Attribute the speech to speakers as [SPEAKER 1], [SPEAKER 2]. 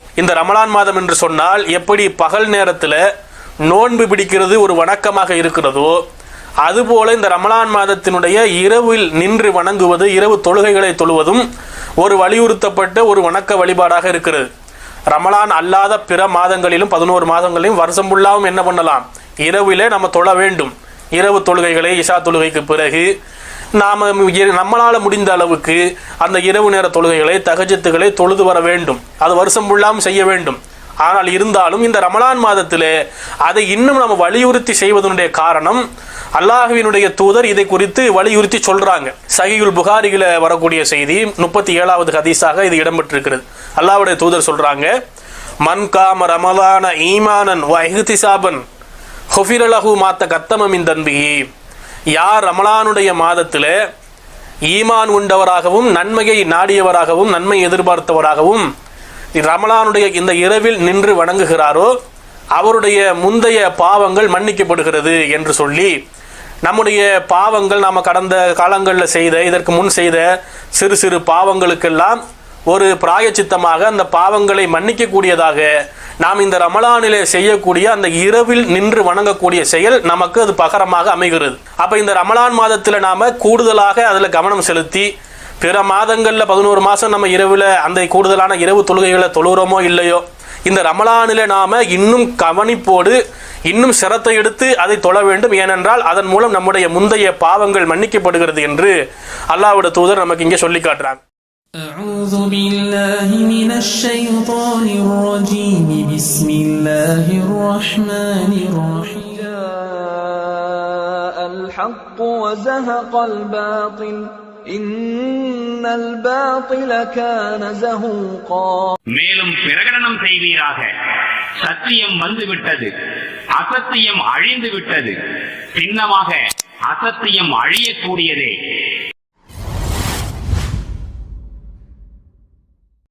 [SPEAKER 1] இந்த ரமலான் மாதம் என்று சொன்னால் எப்படி பகல் நேரத்தில் நோன்பு பிடிக்கிறது ஒரு வணக்கமாக இருக்கிறதோ அதுபோல இந்த ரமலான் மாதத்தினுடைய இரவில் நின்று வணங்குவது இரவு தொழுகைகளை தொழுவதும் ஒரு வலியுறுத்தப்பட்ட ஒரு வணக்க வழிபாடாக இருக்கிறது. ரமலான் அல்லாத பிற மாதங்களிலும் பதினோரு மாதங்களிலும் வருஷம் ஃபுல்லாகவும் என்ன பண்ணலாம்? இரவிலே நம்ம தொழ வேண்டும். இரவு தொழுகைகளை இஷா தொழுகைக்கு பிறகு நாம் நம்மளால் முடிந்த அளவுக்கு அந்த இரவு நேர தொழுகைகளை தகஜத்துகளை தொழுது வர வேண்டும். அது வருஷம் ஃபுல்லாவும் செய்ய வேண்டும். ஆனால் இருந்தாலும் இந்த ரமலான் மாதத்திலே அதை இன்னும் நம்ம வலியுறுத்தி செய்வதனுடைய காரணம் அல்லாஹுவினுடைய தூதர் இதை குறித்து வலியுறுத்தி சொல்றாங்க. சகியுல் புகாரியில வரக்கூடிய செய்தி முப்பத்தி ஏழாவது ஹதீஸாக இது இடம்பெற்றிருக்கிறது. அல்லாஹுடைய தூதர் சொல்றாங்க மன்காம ரமலான ஈமானன் வஹிதிசாபன் இஹ்திசாபன் ஹுஃபிரலஹு மாத்த கத்தமமின் தன்பிகி யார் ரமலானுடைய மாதத்தில் ஈமான் உண்டவராகவும் நன்மையை நாடியவராகவும் நன்மை எதிர்பார்த்தவராகவும் ரமலானுடைய இந்த இரவில் நின்று வணங்குகிறாரோ அவருடைய முந்தைய பாவங்கள் மன்னிக்கப்படுகிறது என்று சொல்லி நம்முடைய பாவங்கள் நாம் கடந்த காலங்களில் செய்த இதற்கு முன் செய்த சிறு சிறு பாவங்களுக்கெல்லாம் ஒரு பிராயச்சித்தமாக அந்த பாவங்களை மன்னிக்கக்கூடியதாக நாம் இந்த ரமலானிலே செய்யக்கூடிய அந்த இரவில் நின்று வணங்கக்கூடிய செயல் நமக்கு அது பகரமாக அமைகிறது. அப்ப இந்த ரமலான் மாதத்தில் நாம கூடுதலாக அதில் கவனம் செலுத்தி பிற மாதங்களில் பதினோரு மாதம் நம்ம இரவில் அந்த கூடுதலான இரவு தொழுகைகளை தொழுகிறோமோ இல்லையோ இந்த ரமலானில் நாம இன்னும் கவனிப்போடு இன்னும் சிரத்தை எடுத்து அதை தொழ வேண்டும். ஏனென்றால் அதன் மூலம் நம்முடைய முந்தைய பாவங்கள் மன்னிக்கப்படுகிறது என்று அல்லாவோட தூதர் நமக்கு இங்கே சொல்லி காட்டுறாங்க.
[SPEAKER 2] أعوذ بالله من الشيطان الرجيم بسم الله الرحمن الرحيم
[SPEAKER 3] جاء الحق وزهق الباطل إن الباطل كان زهوقا
[SPEAKER 4] மேலும் பிரகடனம் செய்வீராக சத்தியம் வந்துவிட்டது அசத்தியம் அழிந்து விட்டது சின்னமாக அசத்தியம் அழியக்கூடியதே